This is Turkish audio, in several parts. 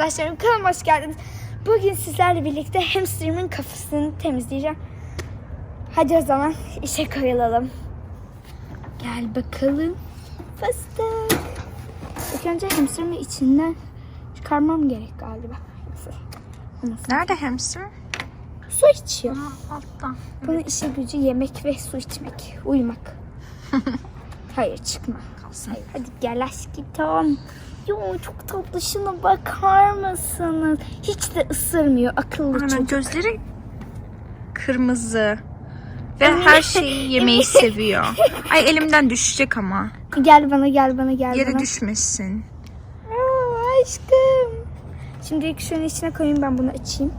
arkadaşlarım kanalıma hoş geldiniz. Bugün sizlerle birlikte hamsterımın kafasını temizleyeceğim. Hadi o zaman işe koyulalım. Gel bakalım. Fıstık. İlk önce hamsterımı içinden çıkarmam gerek galiba. Nerede hamster? Su içiyor. Altta. Bunun işi gücü yemek ve su içmek. Uyumak. Hayır çıkma. Hayır, hadi gel aşkım. Yo çok tatlı şuna bakar mısınız? Hiç de ısırmıyor akıllı Hemen çocuk. gözleri kırmızı. Ve her şeyi yemeyi seviyor. Ay elimden düşecek ama. Gel bana gel bana gel Yere bana. düşmesin. Aa, aşkım. Şimdi şunun içine koyayım ben bunu açayım.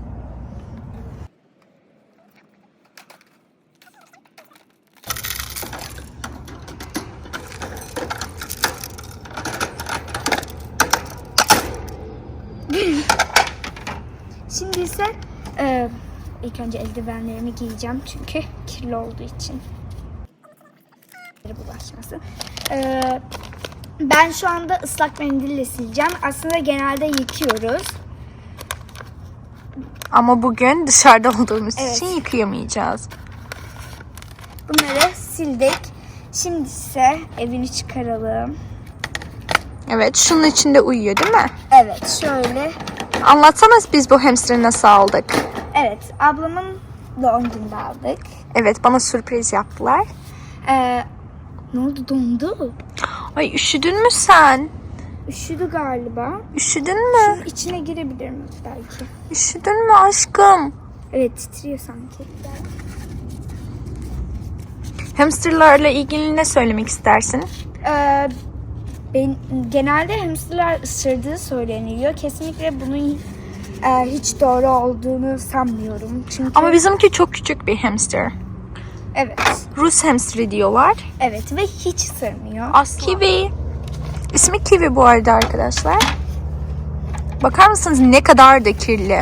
Şimdi ise e, ilk önce eldivenlerimi giyeceğim çünkü kirli olduğu için. bulaşmasın. E, ben şu anda ıslak mendille sileceğim. Aslında genelde yıkıyoruz. Ama bugün dışarıda olduğumuz Evet. için yıkayamayacağız. Bunları sildik. Şimdi ise evini çıkaralım. Evet şunun içinde uyuyor değil mi? Evet şöyle. Anlatsana biz bu hamsterı nasıl aldık? Evet ablamın doğum gününde aldık. Evet bana sürpriz yaptılar. Ee, ne oldu dondu? Ay üşüdün mü sen? Üşüdü galiba. Üşüdün mü? İçine girebilir mi belki? Üşüdün mü aşkım? Evet titriyor sanki. Hamsterlarla ilgili ne söylemek istersin? Ee, ben, genelde hamsterlar ısırdığı söyleniyor. Kesinlikle bunun e, hiç doğru olduğunu sanmıyorum. Çünkü Ama bizimki çok küçük bir hamster. evet, Rus hamsteri diyorlar. evet ve hiç ısırmıyor. As Kiwi. İsmi Kiwi bu arada arkadaşlar. Bakar mısınız ne kadar da kirli.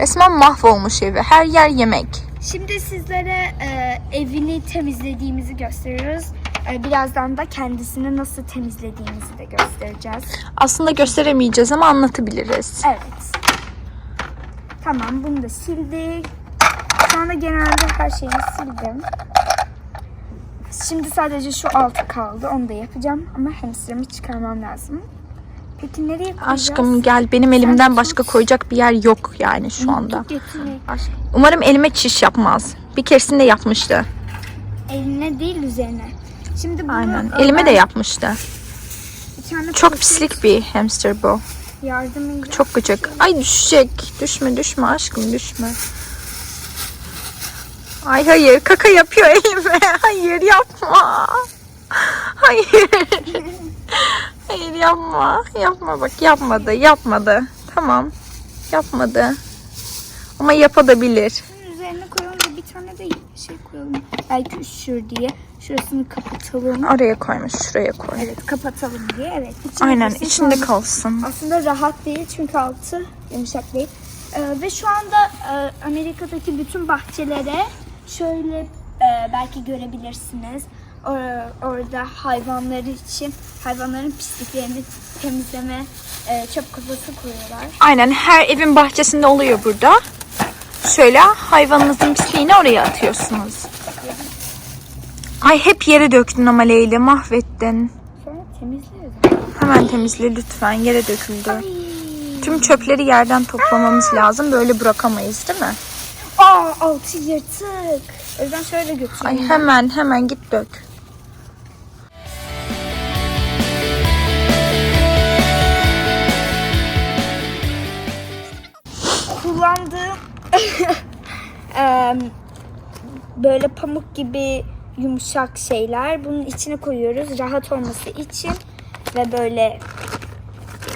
Resmen mahvolmuş evi. Her yer yemek. Şimdi sizlere e, evini temizlediğimizi gösteriyoruz. E, birazdan da kendisini nasıl temizlediğimizi de göstereceğiz. Aslında gösteremeyeceğiz ama anlatabiliriz. Evet. Tamam bunu da sildik. Anda genelde her şeyi sildim. Şimdi sadece şu altı kaldı. Onu da yapacağım. Ama hamsterımı çıkarmam lazım. Peki nereye koyacağız? Aşkım gel benim elimden Sen başka tut. koyacak bir yer yok yani şu anda. Getirmek. Umarım elime çiş yapmaz. Bir keresinde yapmıştı. Eline değil üzerine. Şimdi bunu Aynen. Elime de yapmıştı. Çok pislik bir hamster bu. Yardımıyla. Çok gıcık. Ay düşecek. Düşme düşme aşkım düşme. Ay hayır kaka yapıyor elime. Hayır yapma. Hayır. Hayır yapma. Yapma bak yapmadı. Yapmadı. Tamam. Yapmadı. Ama yapabilir. Üzerine koyalım da bir tane de şey koyalım. Belki üşür diye. Şurasını kapatalım. Oraya koymuş. Şuraya koy. Evet kapatalım diye. Evet. içine Aynen içinde Sonra- kalsın. Aslında rahat değil çünkü altı yumuşak değil. Ee, ve şu anda e, Amerika'daki bütün bahçelere şöyle e, belki görebilirsiniz. Or- orada hayvanları için hayvanların pisliklerini temizleme e, çöp kovası koyuyorlar. Aynen her evin bahçesinde oluyor burada. Şöyle hayvanınızın pisliğini oraya atıyorsunuz. Ay hep yere döktün ama Leyli mahvettin. Sonra temizliyoruz. Hemen temizle lütfen yere döküldü. Ay. Tüm çöpleri yerden toplamamız lazım. Böyle bırakamayız değil mi? Aa altı yırtık. O yüzden şöyle götüreyim. Ay ben. hemen hemen git dök. kullandığım böyle pamuk gibi yumuşak şeyler bunun içine koyuyoruz rahat olması için ve böyle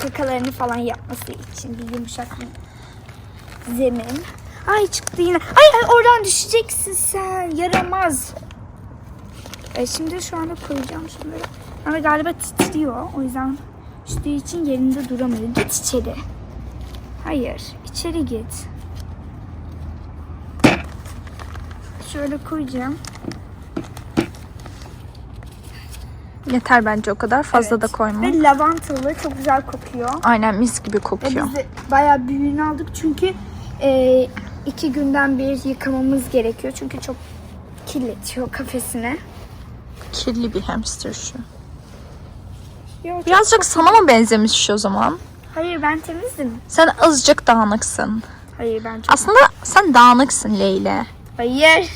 kakalarını falan yapması için bir yumuşak bir zemin. Ay çıktı yine. Ay, ay oradan düşeceksin sen. Yaramaz. E, şimdi şu anda koyacağım şunları. Ama galiba titriyor. O yüzden düştüğü için yerinde duramıyor. Git içeri. Hayır, içeri git. Şöyle koyacağım. Yeter bence o kadar. Fazla Evet. da koyma. Ve lavantalı çok güzel kokuyor. Aynen mis gibi Ve kokuyor. biz de bayağı büyüğünü aldık çünkü e, iki günden bir yıkamamız gerekiyor. Çünkü çok kirletiyor kafesine. Kirli bir hamster şu. Yok, Birazcık sana mı benzemiş o zaman? Hayır ben temizdim. Sen azıcık dağınıksın. Hayır ben çok... Aslında sen dağınıksın Leyla. Hayır.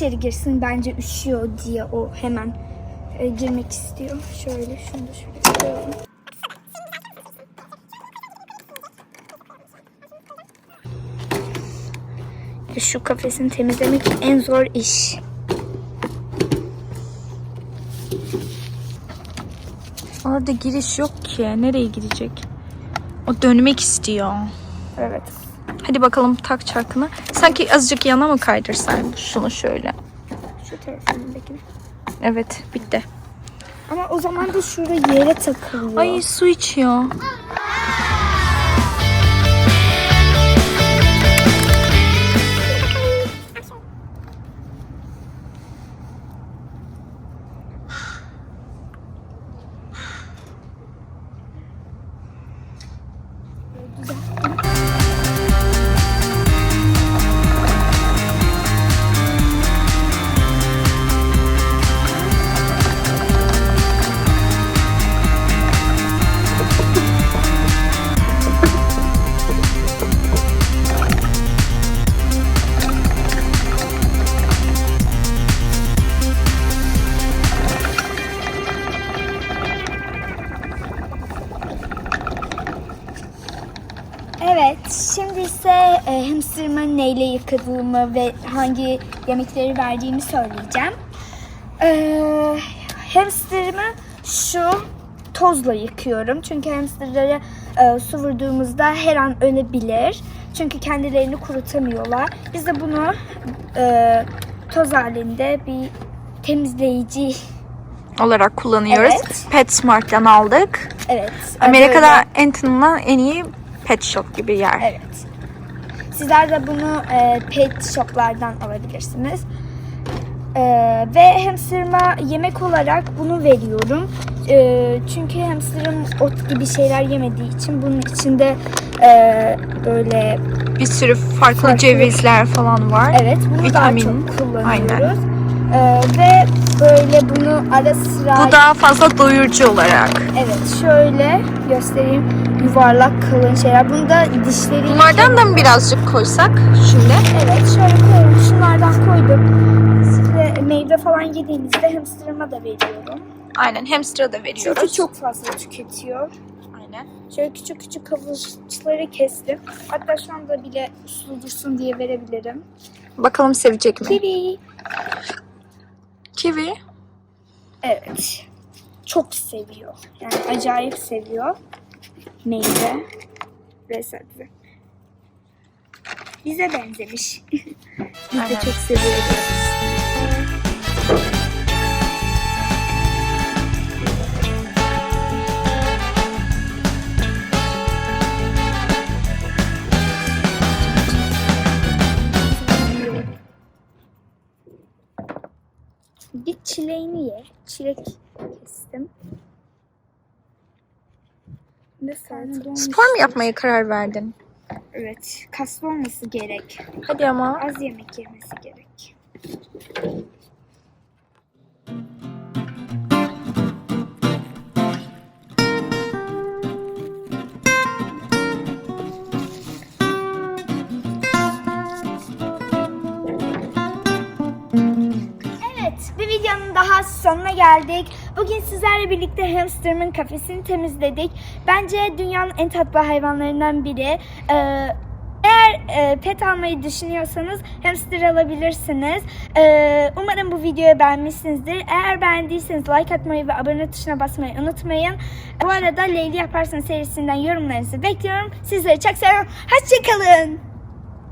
İçeri girsin bence üşüyor diye o hemen e, girmek istiyor. Şöyle şunu da şöyle koyalım. Şu kafesini temizlemek en zor iş. Orada giriş yok ki. Nereye girecek? O dönmek istiyor. Evet. Hadi bakalım tak çarkını. Sanki azıcık yana mı kaydırsan şunu şöyle. Şu tarafındakini. Evet bitti. Ama o zaman da şurada yere takılıyor. Ay su içiyor. Şimdi ise e, hamsterımı neyle yıkadığımı ve hangi yemekleri verdiğimi söyleyeceğim. E, hamsterımı şu tozla yıkıyorum. Çünkü hamsterlara e, su vurduğumuzda her an ölebilir. Çünkü kendilerini kurutamıyorlar. Biz de bunu e, toz halinde bir temizleyici Olarak kullanıyoruz. Evet. PetSmart'tan aldık. evet. Amerika'da tanınan en iyi pet shop gibi yer. Evet. Sizler de bunu e, pet shoplardan alabilirsiniz. E, ve hamsterıma yemek olarak bunu veriyorum. E, çünkü hamsterım ot gibi şeyler yemediği için bunun içinde e, böyle Bir sürü farklı, Farklı. cevizler falan var. evet bunu Vitamin. daha çok kullanıyoruz. Aynen. E, ve böyle bunu ara sıra Bu daha fazla doyurucu olarak. evet şöyle göstereyim yuvarlak kalın şeyler. Bunda dişleri Bunlardan da mı birazcık koysak şimdi? Evet şöyle koyuyorum. Şunlardan koydum. Size meyve falan yediğinizde hamsterıma da veriyorum. Aynen hamster'a da veriyoruz. Çünkü çok fazla tüketiyor. Aynen. Şöyle küçük küçük havuçları kestim. Hatta şu anda bile uslu dursun diye verebilirim. Bakalım sevecek mi? Kiwi. Kiwi. Evet. Çok seviyor. Yani acayip seviyor. Meyve ve sebze. Bize benzemiş. Biz de çok seviyoruz. Bir çileğini ye. Çilek kestim. Ne sarma Spor mu yapmaya karar verdin? Evet. Kaslı olması gerek. Hadi ama. Az yemek yemesi gerek. Evet, bir videonun daha sonuna geldik. Bugün sizlerle birlikte hamsterımın kafesini temizledik. Bence dünyanın en tatlı hayvanlarından biri. Ee, eğer e, pet almayı düşünüyorsanız hamster alabilirsiniz. Ee, umarım bu videoyu beğenmişsinizdir. Eğer beğendiyseniz like atmayı ve abone tuşuna basmayı unutmayın. Bu arada Leyli Yaparsın serisinden yorumlarınızı bekliyorum. Sizleri çok seviyorum. Hoşçakalın.